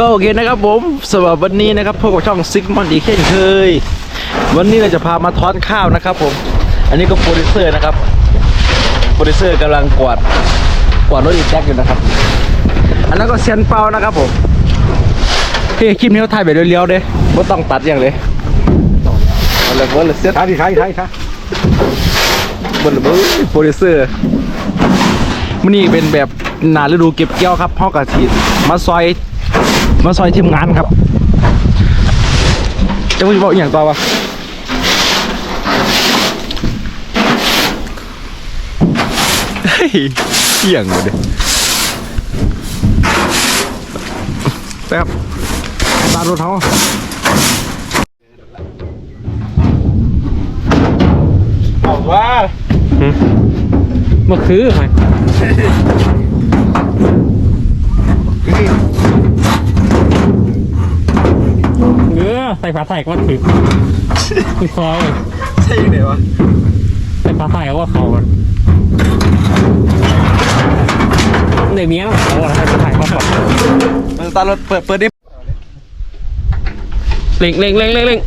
ก็โอเคนะครับผมสำหรับวันนี้นะครับพบกับช่องซิกมอนอีกเช่นเคย วันนี้เราจะพามาทอนข้าวนะครับ ผม อันนี้ก็โปรดิวเซอร์นะครับโปรดิวเซอร์กำลังกวาดกวาดรถอีแจ็คอยู่นะครับ อันนั้นก็เซียนเปานะครับผมเฮ้ยคลิปนี้เขาถ่ายแบบเรียวๆเด้ไม่ต้องตัดอย่างเลยเอาเลยเบิร์ดเลยเซียนใช่ใช่ใช่ใช่เบิร์ดเลยเบิร์ดโปรดิวเซอร์มันนี่เป็นแบบหนาฤดูเก็บเกี่ยวครับพ่อกระสีมาซอย มาซอยทีมงานครับจะพูดบอกอหย่างต่อวะเฮ้ยเกี่ยงเลยเด้แป๊บตามรถเขาบอกว่ามาคือไหม ส่ผ้าใส่ก็ถึงคือคอยใช่ไหนวะใส่ผ้าใส่ก็ว่าเขาอะในเมียนะเขาอะใส่ผ้าใส่ก็เขามันตามรถเปิดเปิดดิเล่งเล่งเล่งเล่ง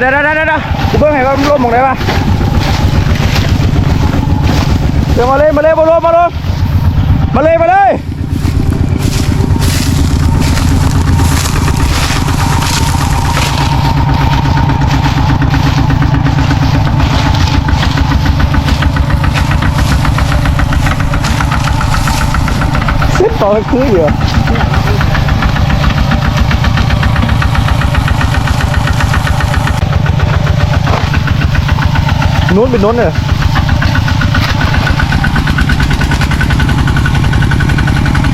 เดี๋ยวเดี๋ยวเดี๋ยวเดี๋ยวกูเบิ่งให้ว่ามันลมมองไหนวะเดี๋ยวมาเลยมาเลยมาลมมาลมมาเลยมาเลยเซ็ตต่อคืออยู่ นู้นเป็นนู้นเลย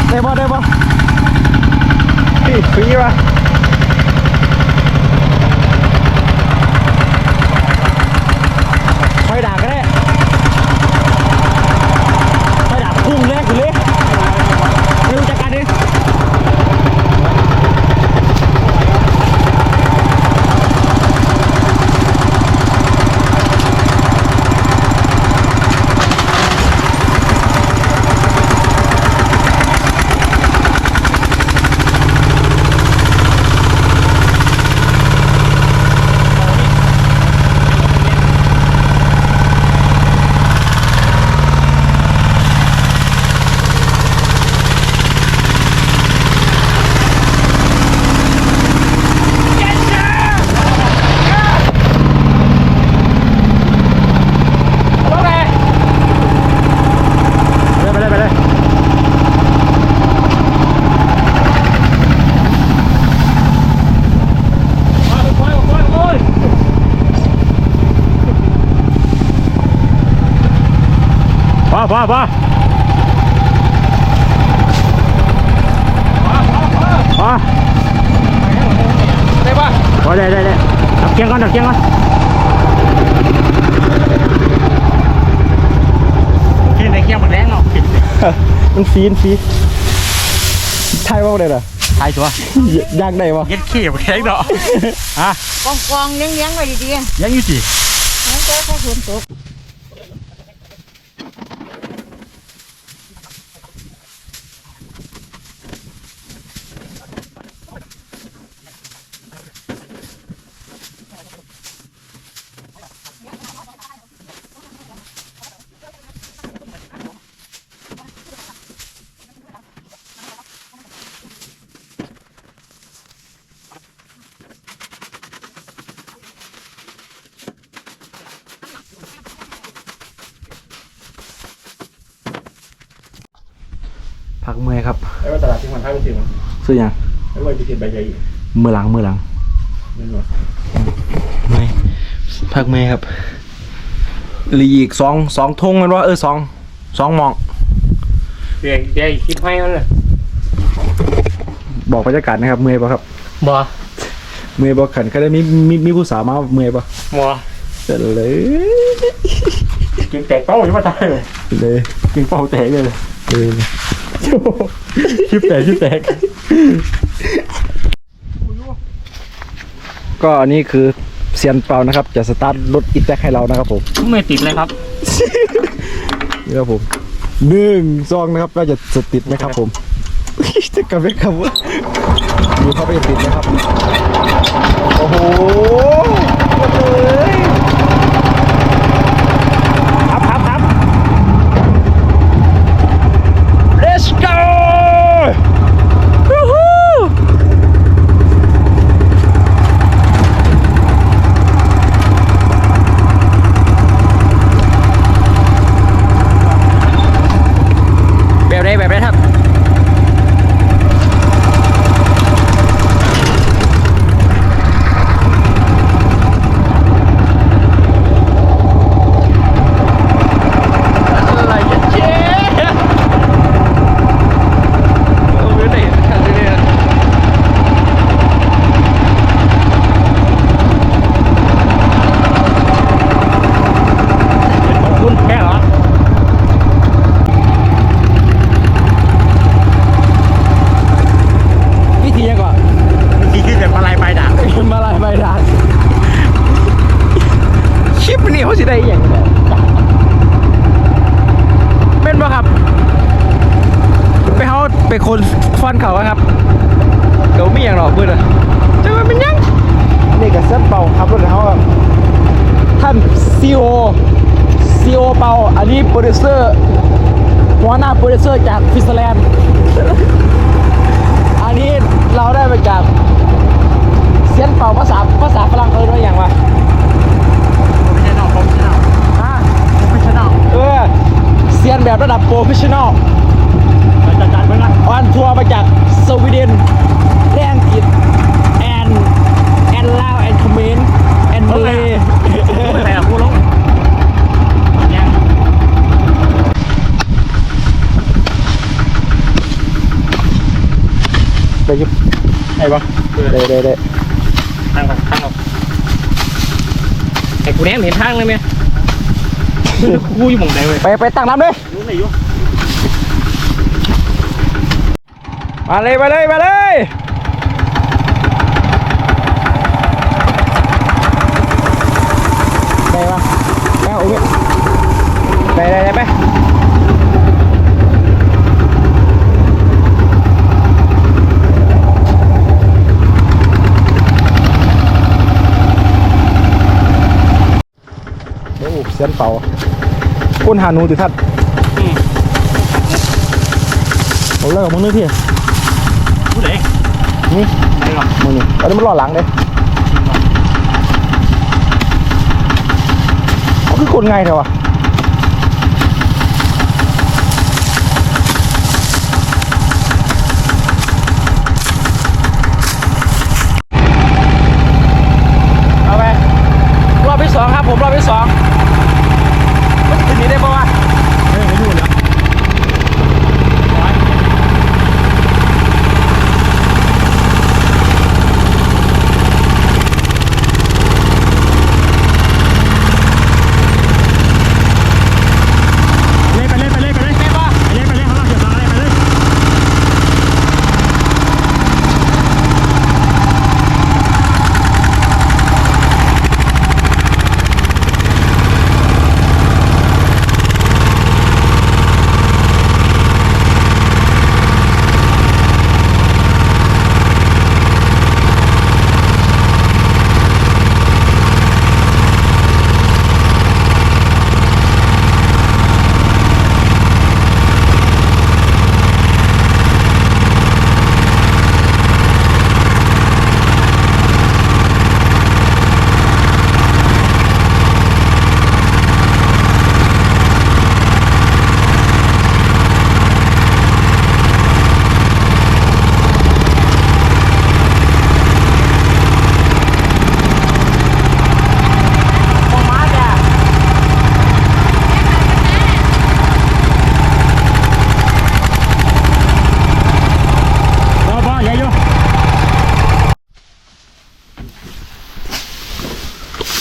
ได้ปะได้ปะพี่ฟรีปะไฟด่าก็ได้ไฟด่าพุ่งแรกอยู่เลยไม่รู้จักกันดิ อพอพออ๋อได้ปะพอได้ได้ได้ดับเกียงก่อนดับเกียงก่อนกินในเกียงหมดแรงเนาะกินมันฟีนฟีไทยว่าได้เหรอทายตัวยากได้ปะเย็ดขี้หมดแรงเนาะอะกองกองๆเลี้ยงเลี้ยงๆไว้ดีๆยังอยู่สิงั้นเจอแค่ฝนตกพักเมื่อยครับ ไอ้ว่าตลาดที่มันให้ไปถึงซื้อยังไอ้ว่าจะกินใบใหญ่มือหลังมือหลังนั่นหรอเมื่อยพักเมื่อยครับเหลืออีกสองสองทงกันว่าเออสองสองหมองเดี๋ยวเดี๋ยวคิดให้มันเลยบอกบรรยากาศนะครับเมื่อยปะครับบ่เมื่อยปะขันก็ได้มีมีมีผู้สาวมาเมื่อยปะบ่เสร็จเลยกินแตกเป้าอยู่มาตายเลยเลยกินเป้าแตกเลยเลย ชิบแตกชิบแตก ก็อันนี้คือเซียนเปานะครับ จะสตาร์ทรถอีแท็กให้เรานะครับผมไม่ติดเลยครับ นี่ครับผมหนึ่งซองนะครับว่าจะสติดไหมครับผม จะกลับไปคำว่าดูเขาไปจะติดไหมครับ โอ้โหเลยครับครับครับ let's go วู้ฮู้แบบไหนแบบไหนครับ อะไรเจ๊โอ้ยไหนขันเนี่ย ของคุณแค่เหรอ วิธียังก่อน ที่ที่แต่มาลายใบด่าง มาลายใบดานคลิปนี้เขาสิได้อหย่างเนี่ยเป็นปะครับ ไปเขาไปคน ฟอนเขาอะครับเดี๋ยวมีอย่างหรอกมืดอะจะมาเป็นยังนี่กับเส้นเป่าครับรถเขาอะท่านซีโอซีโอเป่าอันนี้โปรดิวเซอร์หัวหน้าโปรดิวเซอร์จากฟิสแลนด์อันนี้เราได้มาจากเสียนเป่าภาษาภาษาฝรั่งเออด้วยอย่างวะไม่ใช่นอกผมไม่ใช่นอกอ่าไม่ใช่นอกเออเซียนแบบระดับโปรเฟชชั่นอล มาจากสวีเดนและอังกฤษแอนแอนลาวแอนคอมเมนแอนมาเลไม่ใช่หรอกกูลงยังไปยุบไอ้ปะได้ได้ได้ทางทางออกไอ้กูแนมเห็นทางเลยไหมกูอยู่หมองใดเว้ยไปไปตั้งน้ำเลยรู้ไหนอยู่ มาเลยมาเลยมาเลยได้ปะไปเอาอุ้ยไปได้ได้ไปโอ้เสียนเป่าก้นหาหนูติทัดเอาเลิกมึงนึกพี่ รู้ไหนนี่ไหนหรอมึงนี่อันนี้มันรอหลังเลยเขาคือคนไงเถอะวะเอาไปรอบที่สองครับผมรอบที่สองมันจะหนีได้ปะวะ เฮ้ยไม่รู้เลย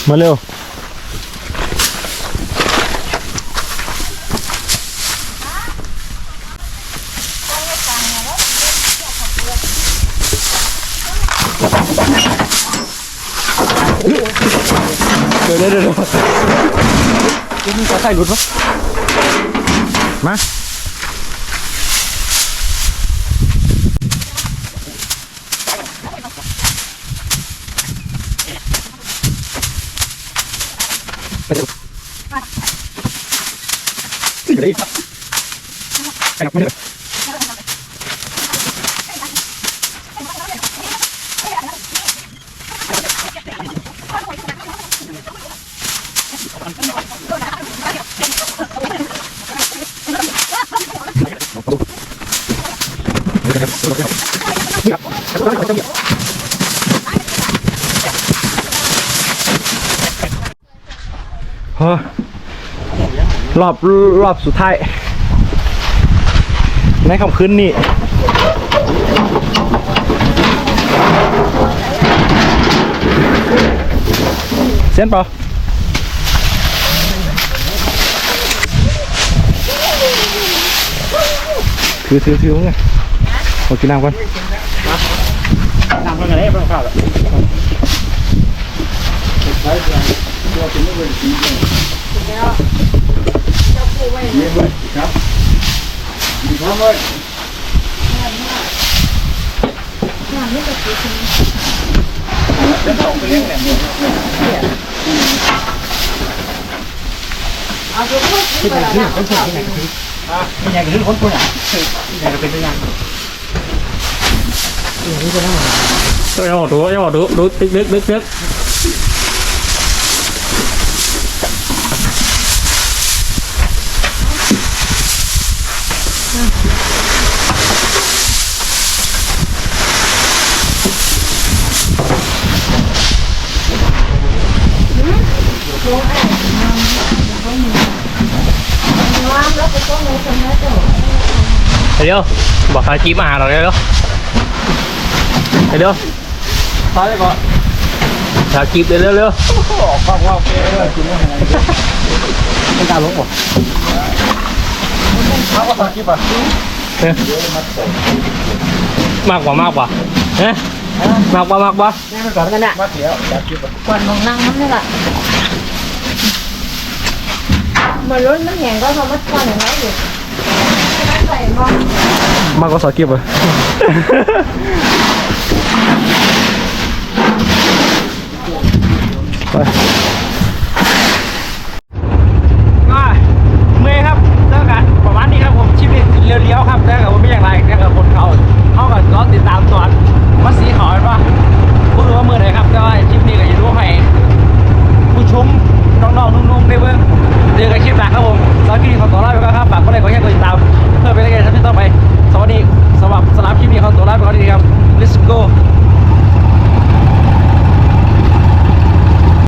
มาเร็ว เดี๋ยวเดี๋ยวเดี๋ยวเดี๋ยวมีสายไฟหลุดปะมา dari enak bener Terima kasih. รอบรอบสุดท้าย ในคำคืนนี้เส้นเปล่าถือถือถือมึงไงเอากินน้ำก่อนน้ำเพิ่งอะไรเพิ่งข้าวแล้วเป็นอย่างนี้คน คนอะอย่างเป็นยังตัวยังบอกดูยังบอกดูดูตึกตึกตึกตึก น้ำแล้วไปต้มในสมัยเจ้า เดี๋ยวบอกขาจีบมาหาเราเดี๋ยวเดี๋ยวเดี๋ยวตายก่อนขาจีบเดี๋ยวเร็วเร็วออกฟังว่าเออกินว่าไงไม่กล้าลงบ่เขาก็ตอนคิดป่ะมากกว่ามากกว่าเอ๊ะมากกว่ามากกว่าแม่มันก่อนกันอะมาเสียอยากคิดป่ะก่อนมองนั่งมันนี่แหละมาล้นมันแห้งก็เขามาก่อนอย่างไรอยู่ใส่ มากกว่าสอกิบอะไป